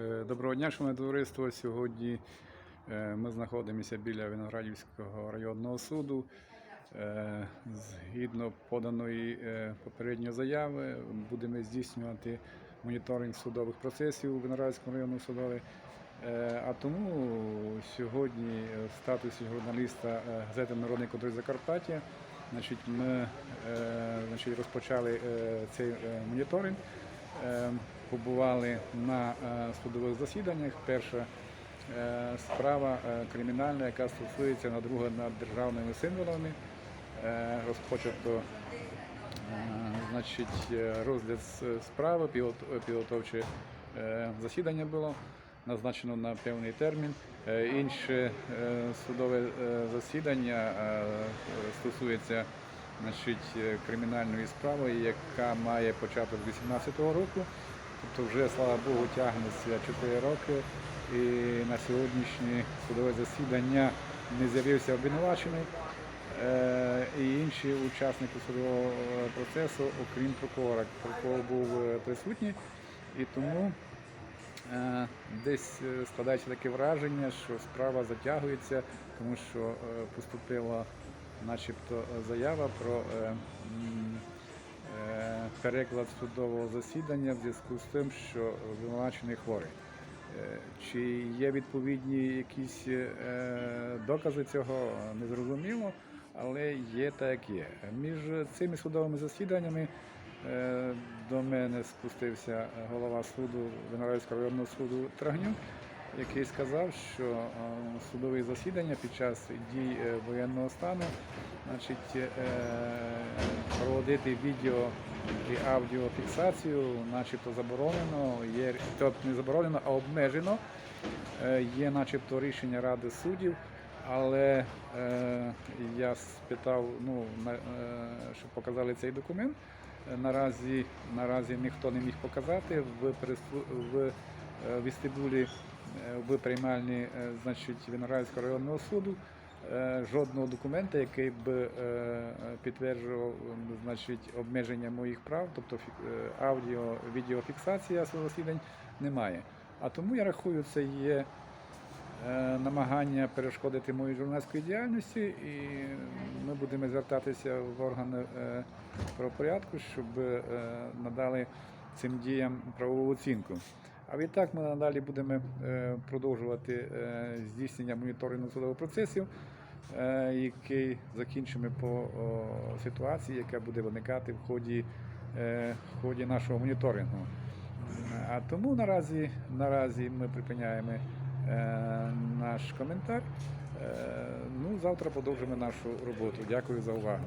Е, Доброго дня, шановне товариство. Сьогодні е, ми знаходимося біля Виноградівського районного суду. Е, Згідно поданої попередньої заяви, будемо здійснювати моніторинг судових процесів у Виноградівському районному судові. А тому сьогодні в статусі журналіста газети Народний контроль Закарпаття значить, ми значить, розпочали цей моніторинг. Е, Побували на е, судових засіданнях. Перша е, справа кримінальна, яка стосується надруга над державними символами. Розпочато значить, розгляд справи, підгот- підготовче засідання було назначено на певний термін. Інше судове засідання стосується значить, е, кримінальної справи, яка має початок 2018 року. Тобто вже, слава Богу, тягнеться 4 роки. І на сьогоднішнє судове засідання не з'явився обвинувачений е, і інші учасники судового е, процесу, окрім прокурора. Прокурор був присутній, і тому десь складається таке враження, що справа затягується, тому що поступила начебто заява про е, е, переклад судового засідання в зв'язку з тим, що обвинувачений хворий. Е, Чи є відповідні якісь е, докази цього, не зрозуміло, але є так, як є. Між цими судовими засіданнями е, до мене спустився голова суду Виноградського районного суду Трагнюк, який сказав, що е, судові засідання під час дій е, воєнного стану значить, е, проводити відео і аудіофіксацію, начебто заборонено, є тобто не заборонено, а обмежено. Є начебто рішення Ради суддів, але е, я спитав, ну, на, е, щоб показали цей документ. Наразі, наразі ніхто не міг показати в, прису- в е, вестибулі, в приймальні е, значить, Виноградського районного суду е, жодного документа, який б е, підтверджував значить, обмеження моїх прав, тобто е, аудіо, відеофіксація засідань немає. А тому я рахую, це є е, намагання перешкодити моїй журналістської діяльності, і ми будемо звертатися в органи е, правопорядку, щоб е, надали цим діям правову оцінку. А відтак ми надалі будемо е, продовжувати е, здійснення моніторингу судових процесів, е, який закінчимо по ситуації, яка буде виникати в ході, в ході нашого моніторингу. А тому наразі, наразі ми припиняємо наш коментар. Ну, завтра продовжимо нашу роботу. Дякую за увагу.